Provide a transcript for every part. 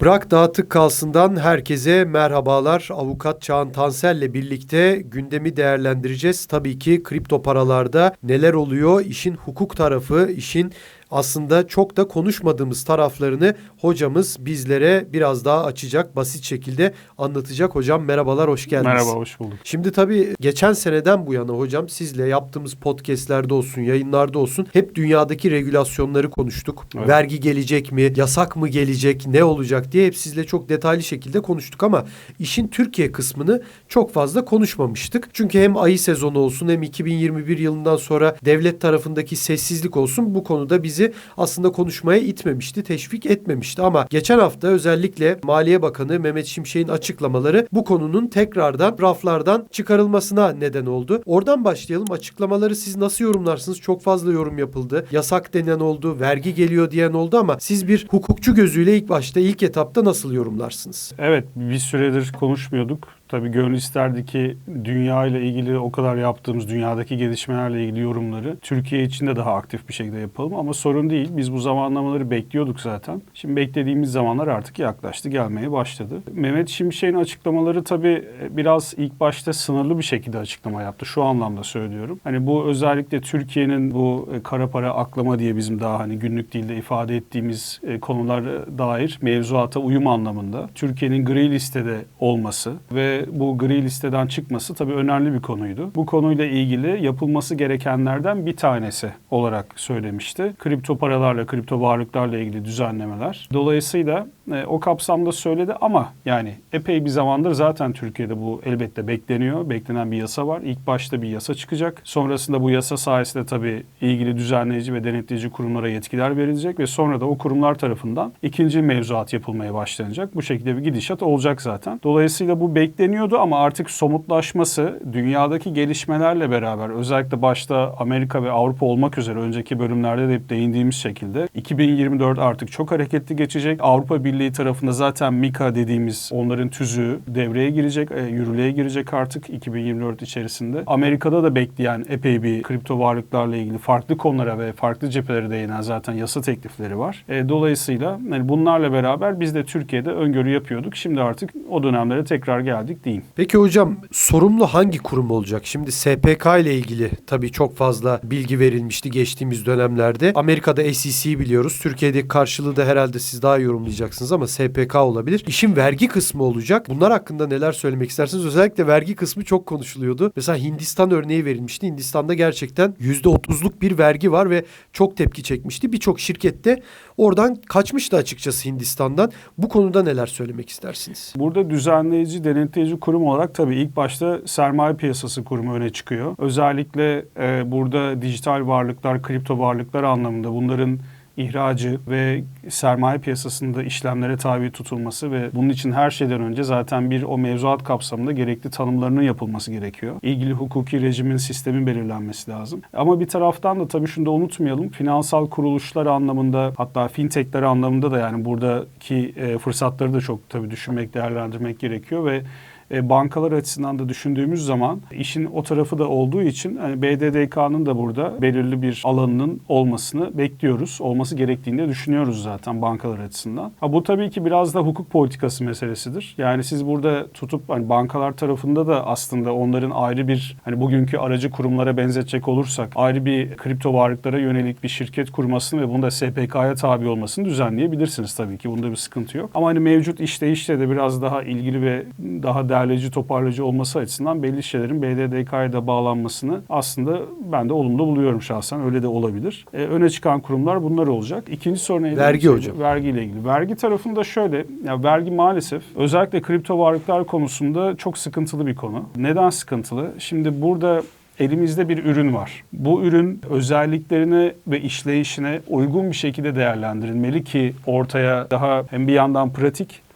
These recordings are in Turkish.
Bırak dağıtık kalsından herkese merhabalar. Avukat Çağan Tansel'le birlikte gündemi değerlendireceğiz. Tabii ki kripto paralarda neler oluyor, işin hukuk tarafı, işin aslında çok da konuşmadığımız taraflarını hocamız bizlere biraz daha açacak, basit şekilde anlatacak. Hocam merhabalar, hoş geldiniz. Merhaba, hoş bulduk. Şimdi tabii geçen seneden bu yana hocam sizle yaptığımız podcastlerde olsun, yayınlarda olsun hep dünyadaki regülasyonları konuştuk. Evet. Vergi gelecek mi, yasak mı gelecek, ne olacak diye hep sizle çok detaylı şekilde konuştuk ama işin Türkiye kısmını çok fazla konuşmamıştık. Çünkü hem ayı sezonu olsun hem 2021 yılından sonra devlet tarafındaki sessizlik olsun bu konuda bizi aslında konuşmaya itmemişti, teşvik etmemişti ama geçen hafta özellikle Maliye Bakanı Mehmet Şimşek'in açıklamaları bu konunun tekrardan raflardan çıkarılmasına neden oldu. Oradan başlayalım. Açıklamaları siz nasıl yorumlarsınız? Çok fazla yorum yapıldı. Yasak denen oldu, vergi geliyor diyen oldu ama siz bir hukukçu gözüyle ilk başta ilk etapta nasıl yorumlarsınız? Evet, bir süredir konuşmuyorduk. Tabii gönül isterdi ki dünya ile ilgili o kadar yaptığımız dünyadaki gelişmelerle ilgili yorumları Türkiye için de daha aktif bir şekilde yapalım ama sorun değil. Biz bu zamanlamaları bekliyorduk zaten. Şimdi beklediğimiz zamanlar artık yaklaştı, gelmeye başladı. Mehmet Şimşek'in açıklamaları tabii biraz ilk başta sınırlı bir şekilde açıklama yaptı. Şu anlamda söylüyorum. Hani bu özellikle Türkiye'nin bu e, kara para aklama diye bizim daha hani günlük dilde ifade ettiğimiz e, konulara dair mevzuata uyum anlamında Türkiye'nin gri listede olması ve bu gri listeden çıkması tabii önemli bir konuydu. Bu konuyla ilgili yapılması gerekenlerden bir tanesi olarak söylemişti. Kripto paralarla, kripto varlıklarla ilgili düzenlemeler. Dolayısıyla e, o kapsamda söyledi ama yani epey bir zamandır zaten Türkiye'de bu elbette bekleniyor. Beklenen bir yasa var. İlk başta bir yasa çıkacak. Sonrasında bu yasa sayesinde tabii ilgili düzenleyici ve denetleyici kurumlara yetkiler verilecek ve sonra da o kurumlar tarafından ikinci mevzuat yapılmaya başlanacak. Bu şekilde bir gidişat olacak zaten. Dolayısıyla bu bekleniyordu ama artık somutlaşması dünyadaki gelişmelerle beraber özellikle başta Amerika ve Avrupa olmak üzere önceki bölümlerde de hep değindiğimiz şekilde 2024 artık çok hareketli geçecek. Avrupa Birliği tarafında zaten MiCA dediğimiz onların tüzüğü devreye girecek, e, yürürlüğe girecek artık 2024 içerisinde. Amerika'da da bekleyen epey bir kripto varlıklarla ilgili farklı konulara ve farklı cephelere değinen zaten yasa teklifleri var. E, dolayısıyla yani bunlarla beraber biz de Türkiye'de öngörü yapıyorduk. Şimdi artık o dönemlere tekrar geldik diyeyim. Peki hocam sorumlu hangi kurum olacak? Şimdi SPK ile ilgili tabii çok fazla bilgi verilmişti geçtiğimiz dönemlerde. Amerika'da SEC biliyoruz. Türkiye'de karşılığı da herhalde siz daha yorumlayacaksınız ama SPK olabilir. İşin vergi kısmı olacak. Bunlar hakkında neler söylemek istersiniz? Özellikle vergi kısmı çok konuşuluyordu. Mesela Hindistan örneği verilmişti. Hindistan'da gerçekten %30'luk bir vergi var ve çok tepki çekmişti. Birçok şirkette oradan kaçmıştı açıkçası Hindistan'dan. Bu konuda neler söylemek istersiniz? Burada düzenleyici, denetleyici kurum olarak tabii ilk başta sermaye piyasası kurumu öne çıkıyor. Özellikle e, burada dijital varlıklar, kripto varlıklar anlamında bunların ihracı ve sermaye piyasasında işlemlere tabi tutulması ve bunun için her şeyden önce zaten bir o mevzuat kapsamında gerekli tanımlarının yapılması gerekiyor. İlgili hukuki rejimin, sistemin belirlenmesi lazım. Ama bir taraftan da tabii şunu da unutmayalım. Finansal kuruluşlar anlamında hatta fintechler anlamında da yani buradaki e, fırsatları da çok tabii düşünmek, değerlendirmek gerekiyor ve e, bankalar açısından da düşündüğümüz zaman işin o tarafı da olduğu için hani BDDK'nın da burada belirli bir alanının olmasını bekliyoruz. Olması gerektiğini de düşünüyoruz zaten bankalar açısından. Ha, bu tabii ki biraz da hukuk politikası meselesidir. Yani siz burada tutup hani bankalar tarafında da aslında onların ayrı bir hani bugünkü aracı kurumlara benzetecek olursak ayrı bir kripto varlıklara yönelik bir şirket kurmasını ve bunu da SPK'ya tabi olmasını düzenleyebilirsiniz tabii ki. Bunda bir sıkıntı yok. Ama hani mevcut işleyişle de biraz daha ilgili ve daha derleyici toparlayıcı olması açısından belli şeylerin BDDK'ya da bağlanmasını aslında ben de olumlu buluyorum şahsen. Öyle de olabilir. Ee, öne çıkan kurumlar bunlar olacak. İkinci soru neydi? Vergi hocam. Vergi ile ilgili. Vergi tarafında şöyle, ya vergi maalesef özellikle kripto varlıklar konusunda çok sıkıntılı bir konu. Neden sıkıntılı? Şimdi burada elimizde bir ürün var. Bu ürün özelliklerine ve işleyişine uygun bir şekilde değerlendirilmeli ki ortaya daha hem bir yandan pratik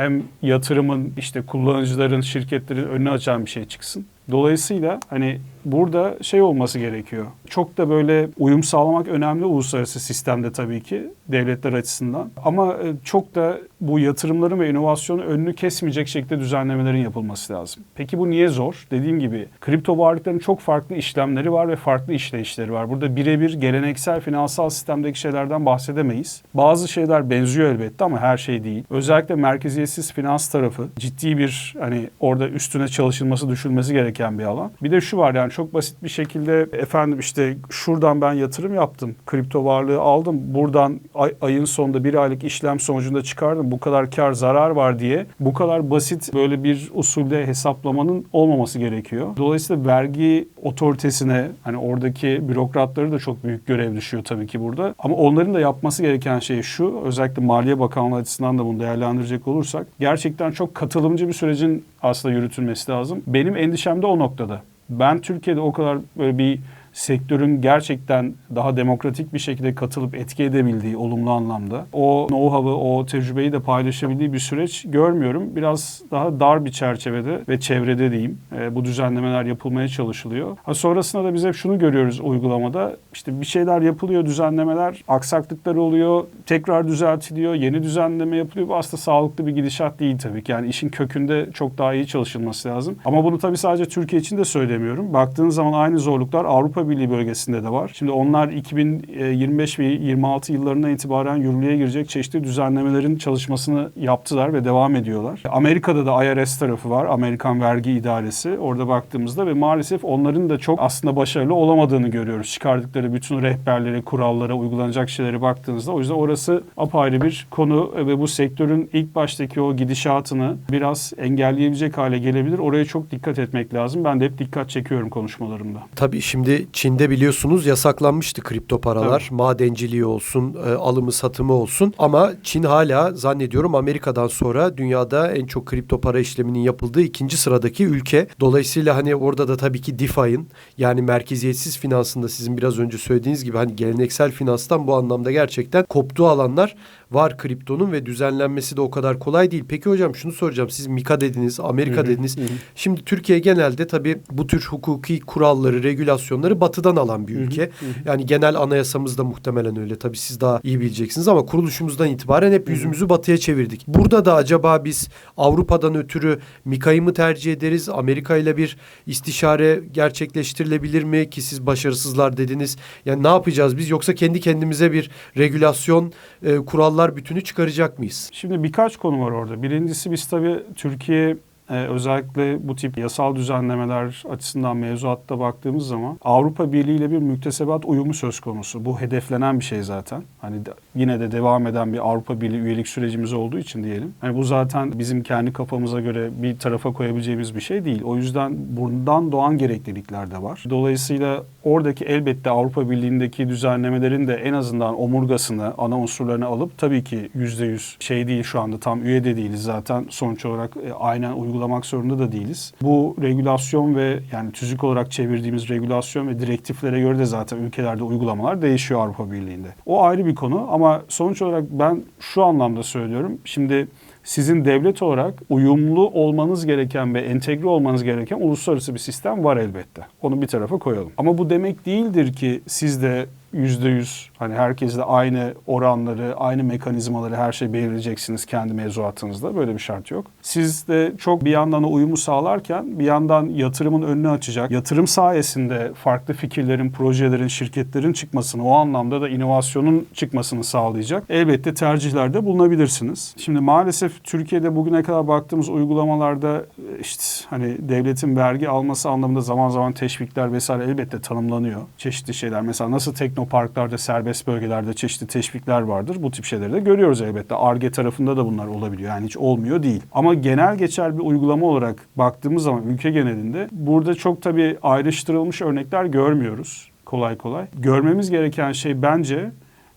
hem yatırımın işte kullanıcıların, şirketlerin önüne açan bir şey çıksın. Dolayısıyla hani burada şey olması gerekiyor. Çok da böyle uyum sağlamak önemli uluslararası sistemde tabii ki devletler açısından. Ama e, çok da bu yatırımların ve inovasyonun önünü kesmeyecek şekilde düzenlemelerin yapılması lazım. Peki bu niye zor? Dediğim gibi kripto varlıkların çok farklı işlemleri var ve farklı işleyişleri var. Burada birebir geleneksel finansal sistemdeki şeylerden bahsedemeyiz. Bazı şeyler benziyor elbette ama her şey değil. Özellikle merkeziyetsiz finans tarafı ciddi bir hani orada üstüne çalışılması, düşünülmesi gereken bir alan. Bir de şu var yani çok basit bir şekilde efendim işte şuradan ben yatırım yaptım. Kripto varlığı aldım. Buradan ay- ayın sonunda bir aylık işlem sonucunda çıkardım. Bu kadar kar zarar var diye bu kadar basit böyle bir usulde hesaplamanın olmaması gerekiyor. Dolayısıyla vergi otoritesine hani oradaki bürokratları da çok büyük görev düşüyor tabii ki burada. Ama onların da yapması gereken şey şu. Özellikle Maliye Bakanlığı açısından da bunu değerlendirecek olursak gerçekten çok katılımcı bir sürecin aslında yürütülmesi lazım. Benim endişem de o noktada. Ben Türkiye'de o kadar böyle bir sektörün gerçekten daha demokratik bir şekilde katılıp etki edebildiği olumlu anlamda o know-how'ı, o tecrübeyi de paylaşabildiği bir süreç görmüyorum. Biraz daha dar bir çerçevede ve çevrede diyeyim e, bu düzenlemeler yapılmaya çalışılıyor. Ha, sonrasında da biz hep şunu görüyoruz uygulamada. İşte bir şeyler yapılıyor, düzenlemeler, aksaklıklar oluyor, tekrar düzeltiliyor, yeni düzenleme yapılıyor. Bu aslında sağlıklı bir gidişat değil tabii ki. Yani işin kökünde çok daha iyi çalışılması lazım. Ama bunu tabii sadece Türkiye için de söylemiyorum. Baktığınız zaman aynı zorluklar Avrupa Birliği bölgesinde de var. Şimdi onlar 2025 ve 26 yıllarından itibaren yürürlüğe girecek çeşitli düzenlemelerin çalışmasını yaptılar ve devam ediyorlar. Amerika'da da IRS tarafı var. Amerikan Vergi İdaresi. Orada baktığımızda ve maalesef onların da çok aslında başarılı olamadığını görüyoruz. Çıkardıkları bütün rehberlere, kurallara, uygulanacak şeylere baktığınızda. O yüzden orası apayrı bir konu ve bu sektörün ilk baştaki o gidişatını biraz engelleyebilecek hale gelebilir. Oraya çok dikkat etmek lazım. Ben de hep dikkat çekiyorum konuşmalarımda. Tabii şimdi Çin'de biliyorsunuz yasaklanmıştı kripto paralar. Madenciliği olsun, e, alımı satımı olsun. Ama Çin hala zannediyorum Amerika'dan sonra dünyada en çok kripto para işleminin yapıldığı ikinci sıradaki ülke. Dolayısıyla hani orada da tabii ki DeFi'nin yani merkeziyetsiz finansında sizin biraz önce söylediğiniz gibi hani geleneksel finanstan bu anlamda gerçekten koptuğu alanlar var kriptonun ve düzenlenmesi de o kadar kolay değil. Peki hocam şunu soracağım. Siz Mika dediniz, Amerika dediniz. Şimdi Türkiye genelde tabii bu tür hukuki kuralları, regülasyonları batıdan alan bir ülke. Yani genel anayasamız da muhtemelen öyle. Tabii siz daha iyi bileceksiniz ama kuruluşumuzdan itibaren hep yüzümüzü batıya çevirdik. Burada da acaba biz Avrupa'dan ötürü Mika'yı mı tercih ederiz? Amerika ile bir istişare gerçekleştirilebilir mi ki siz başarısızlar dediniz. Yani ne yapacağız biz yoksa kendi kendimize bir regülasyon e, kurallar bütünü çıkaracak mıyız? Şimdi birkaç konu var orada. Birincisi biz tabii Türkiye e, özellikle bu tip yasal düzenlemeler açısından mevzuatta baktığımız zaman Avrupa Birliği ile bir müktesebat uyumu söz konusu. Bu hedeflenen bir şey zaten. Hani de- yine de devam eden bir Avrupa Birliği üyelik sürecimiz olduğu için diyelim. Hani bu zaten bizim kendi kafamıza göre bir tarafa koyabileceğimiz bir şey değil. O yüzden bundan doğan gereklilikler de var. Dolayısıyla oradaki elbette Avrupa Birliği'ndeki düzenlemelerin de en azından omurgasını, ana unsurlarını alıp tabii ki %100 şey değil şu anda tam üye de değiliz zaten sonuç olarak e, aynen uygulamak zorunda da değiliz. Bu regülasyon ve yani tüzük olarak çevirdiğimiz regülasyon ve direktiflere göre de zaten ülkelerde uygulamalar değişiyor Avrupa Birliği'nde. O ayrı bir konu ama sonuç olarak ben şu anlamda söylüyorum. Şimdi sizin devlet olarak uyumlu olmanız gereken ve entegre olmanız gereken uluslararası bir sistem var elbette. Onu bir tarafa koyalım. Ama bu demek değildir ki siz de %100 hani herkesle aynı oranları, aynı mekanizmaları her şey belirleyeceksiniz kendi mevzuatınızda. Böyle bir şart yok. Siz de çok bir yandan uyumu sağlarken bir yandan yatırımın önünü açacak. Yatırım sayesinde farklı fikirlerin, projelerin, şirketlerin çıkmasını, o anlamda da inovasyonun çıkmasını sağlayacak. Elbette tercihlerde bulunabilirsiniz. Şimdi maalesef Türkiye'de bugüne kadar baktığımız uygulamalarda e, işte hani devletin vergi alması anlamında zaman zaman teşvikler vesaire elbette tanımlanıyor. Çeşitli şeyler. Mesela nasıl teknoparklarda, serbest bölgelerde çeşitli teşvikler vardır. Bu tip şeyleri de görüyoruz elbette. ARGE tarafında da bunlar olabiliyor. Yani hiç olmuyor değil. Ama genel geçer bir uygulama olarak baktığımız zaman ülke genelinde burada çok tabii ayrıştırılmış örnekler görmüyoruz kolay kolay. Görmemiz gereken şey bence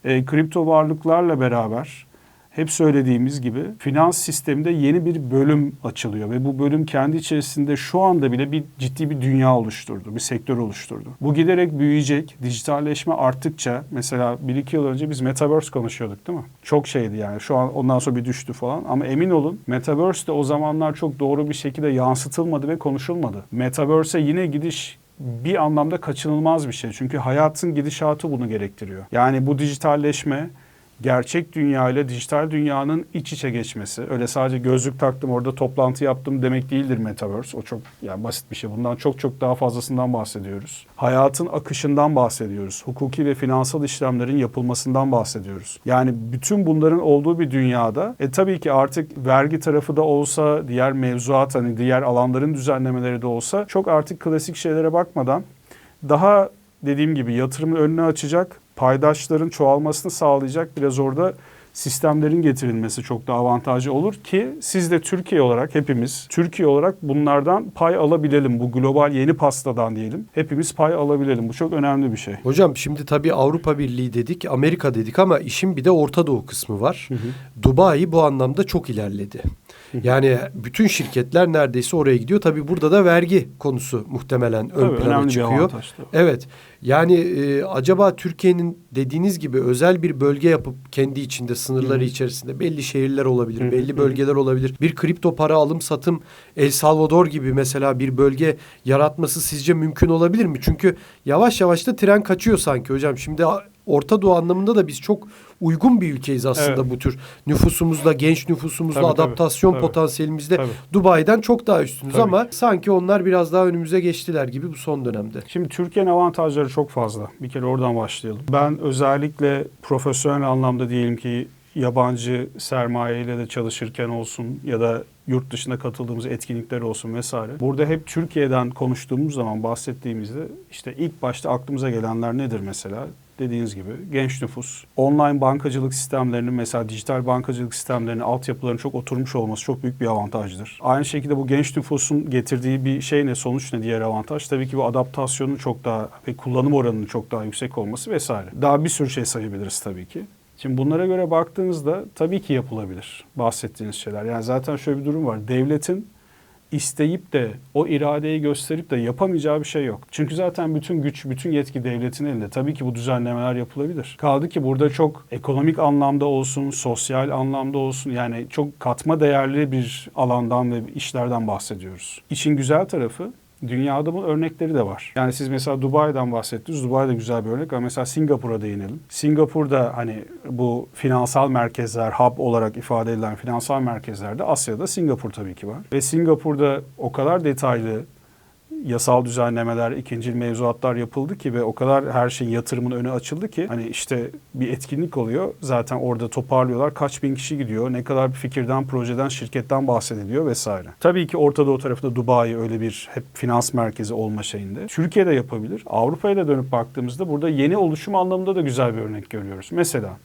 e, kripto varlıklarla beraber hep söylediğimiz gibi finans sisteminde yeni bir bölüm açılıyor ve bu bölüm kendi içerisinde şu anda bile bir ciddi bir dünya oluşturdu, bir sektör oluşturdu. Bu giderek büyüyecek, dijitalleşme arttıkça mesela 1-2 yıl önce biz Metaverse konuşuyorduk değil mi? Çok şeydi yani şu an ondan sonra bir düştü falan ama emin olun Metaverse de o zamanlar çok doğru bir şekilde yansıtılmadı ve konuşulmadı. Metaverse'e yine gidiş bir anlamda kaçınılmaz bir şey. Çünkü hayatın gidişatı bunu gerektiriyor. Yani bu dijitalleşme gerçek dünya ile dijital dünyanın iç içe geçmesi. Öyle sadece gözlük taktım orada toplantı yaptım demek değildir Metaverse. O çok yani basit bir şey. Bundan çok çok daha fazlasından bahsediyoruz. Hayatın akışından bahsediyoruz. Hukuki ve finansal işlemlerin yapılmasından bahsediyoruz. Yani bütün bunların olduğu bir dünyada e tabii ki artık vergi tarafı da olsa, diğer mevzuat hani diğer alanların düzenlemeleri de olsa çok artık klasik şeylere bakmadan daha dediğim gibi yatırımın önünü açacak, paydaşların çoğalmasını sağlayacak biraz orada sistemlerin getirilmesi çok daha avantajlı olur ki siz de Türkiye olarak hepimiz Türkiye olarak bunlardan pay alabilelim. Bu global yeni pastadan diyelim. Hepimiz pay alabilelim. Bu çok önemli bir şey. Hocam şimdi tabii Avrupa Birliği dedik, Amerika dedik ama işin bir de Orta Doğu kısmı var. Dubai bu anlamda çok ilerledi. Yani bütün şirketler neredeyse oraya gidiyor. Tabii burada da vergi konusu muhtemelen ön Tabii, plana çıkıyor. Evet. Yani e, acaba Türkiye'nin dediğiniz gibi özel bir bölge yapıp kendi içinde sınırları içerisinde belli şehirler olabilir, Hı hı, belli hı. bölgeler olabilir. Bir kripto para alım satım El Salvador gibi mesela bir bölge yaratması sizce mümkün olabilir mi? Çünkü yavaş yavaş da tren kaçıyor sanki hocam. Şimdi Orta Doğu anlamında da biz çok uygun bir ülkeyiz aslında Evet. bu tür nüfusumuzla, genç nüfusumuzla, Tabii, adaptasyon tabii. potansiyelimizde Tabii. Dubai'den çok daha üstünüz Tabii. ama sanki onlar biraz daha önümüze geçtiler gibi bu son dönemde. Şimdi Türkiye'nin avantajları çok fazla. Bir kere oradan başlayalım. Ben özellikle profesyonel anlamda diyelim ki yabancı sermayeyle de çalışırken olsun ya da yurt dışında katıldığımız etkinlikler olsun vesaire. Burada hep Türkiye'den konuştuğumuz zaman bahsettiğimizde işte ilk başta aklımıza gelenler nedir mesela? Dediğiniz gibi genç nüfus, online bankacılık sistemlerinin mesela dijital bankacılık sistemlerinin altyapılarının çok oturmuş olması çok büyük bir avantajdır. Aynı şekilde bu genç nüfusun getirdiği bir şey ne, sonuç ne diğer avantaj? Tabii ki bu adaptasyonun çok daha ve kullanım oranının çok daha yüksek olması vesaire. Daha bir sürü şey sayabiliriz tabii ki. Şimdi bunlara göre baktığınızda tabii ki yapılabilir bahsettiğiniz şeyler. Yani zaten şöyle bir durum var. Devletin isteyip de o iradeyi gösterip de yapamayacağı bir şey yok. Çünkü zaten bütün güç, bütün yetki devletin elinde. Tabii ki bu düzenlemeler yapılabilir. Kaldı ki burada çok ekonomik anlamda olsun, sosyal anlamda olsun yani çok katma değerli bir alandan ve işlerden bahsediyoruz. İşin güzel tarafı Dünyada bunun örnekleri de var. Yani siz mesela Dubai'den bahsettiniz. Dubai de güzel bir örnek ama mesela Singapur'a değinelim. Singapur'da hani bu finansal merkezler, hub olarak ifade edilen finansal merkezlerde Asya'da Singapur tabii ki var. Ve Singapur'da o kadar detaylı yasal düzenlemeler, ikincil mevzuatlar yapıldı ki ve o kadar her şeyin yatırımın önü açıldı ki hani işte bir etkinlik oluyor. Zaten orada toparlıyorlar. Kaç bin kişi gidiyor. Ne kadar bir fikirden, projeden, şirketten bahsediliyor vesaire. Tabii ki Orta Doğu tarafında Dubai öyle bir hep finans merkezi olma şeyinde. Türkiye'de yapabilir. Avrupa'ya da dönüp baktığımızda burada yeni oluşum anlamında da güzel bir örnek görüyoruz. Mesela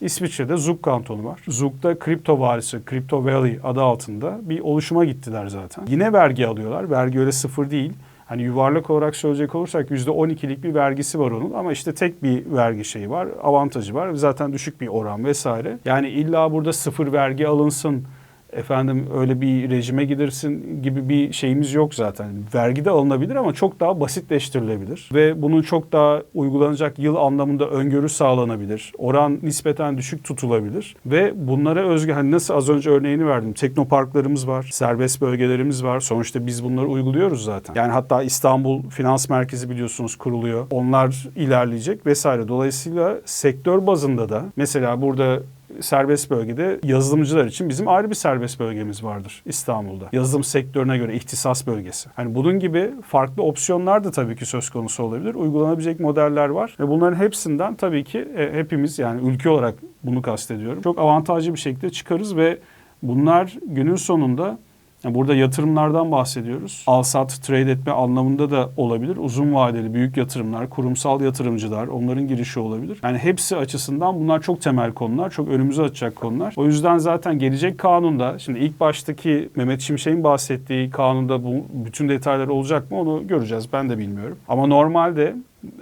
İsviçre'de Zug kantonu var. Zug'da kripto varisi, Crypto Valley adı altında bir oluşuma gittiler zaten. Yine vergi alıyorlar. Vergi öyle sıfır değil. Hani yuvarlak olarak söyleyecek olursak %12'lik bir vergisi var onun ama işte tek bir vergi şeyi var, avantajı var. Zaten düşük bir oran vesaire. Yani illa burada sıfır vergi alınsın, efendim öyle bir rejime gidersin gibi bir şeyimiz yok zaten. Vergi de alınabilir ama çok daha basitleştirilebilir. Ve bunun çok daha uygulanacak yıl anlamında öngörü sağlanabilir. Oran nispeten düşük tutulabilir. Ve bunlara özgü hani nasıl az önce örneğini verdim. Teknoparklarımız var, serbest bölgelerimiz var. Sonuçta biz bunları uyguluyoruz zaten. Yani hatta İstanbul Finans Merkezi biliyorsunuz kuruluyor. Onlar ilerleyecek vesaire. Dolayısıyla sektör bazında da mesela burada serbest bölgede yazılımcılar için bizim ayrı bir serbest bölgemiz vardır İstanbul'da. Yazılım sektörüne göre ihtisas bölgesi. Hani bunun gibi farklı opsiyonlar da tabii ki söz konusu olabilir. Uygulanabilecek modeller var ve bunların hepsinden tabii ki e, hepimiz yani ülke olarak bunu kastediyorum. Çok avantajlı bir şekilde çıkarız ve bunlar günün sonunda yani burada yatırımlardan bahsediyoruz. Al-sat, trade etme anlamında da olabilir. Uzun vadeli büyük yatırımlar, kurumsal yatırımcılar, onların girişi olabilir. Yani hepsi açısından bunlar çok temel konular, çok önümüzü açacak konular. O yüzden zaten gelecek kanunda, şimdi ilk baştaki Mehmet Şimşek'in bahsettiği kanunda bu bütün detaylar olacak mı onu göreceğiz. Ben de bilmiyorum. Ama normalde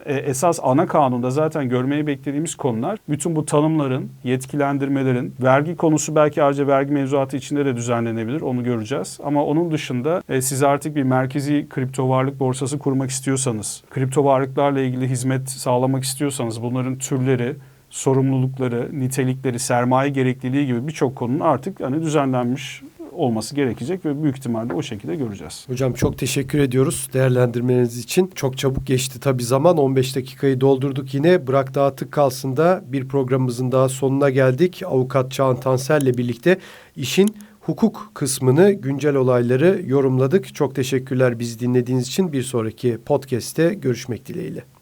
esas ana kanunda zaten görmeyi beklediğimiz konular bütün bu tanımların, yetkilendirmelerin, vergi konusu belki ayrıca vergi mevzuatı içinde de düzenlenebilir. Onu göreceğiz. Ama onun dışında e, siz artık bir merkezi kripto varlık borsası kurmak istiyorsanız, kripto varlıklarla ilgili hizmet sağlamak istiyorsanız bunların türleri, sorumlulukları, nitelikleri, sermaye gerekliliği gibi birçok konunun artık hani düzenlenmiş olması gerekecek ve büyük ihtimalle o şekilde göreceğiz. Hocam çok teşekkür ediyoruz değerlendirmeniz için. Çok çabuk geçti tabii zaman. 15 dakikayı doldurduk yine. Bırak dağıtık kalsın da bir programımızın daha sonuna geldik. Avukat Çağan Tanser'le birlikte işin hukuk kısmını, güncel olayları yorumladık. Çok teşekkürler bizi dinlediğiniz için. Bir sonraki podcast'te görüşmek dileğiyle.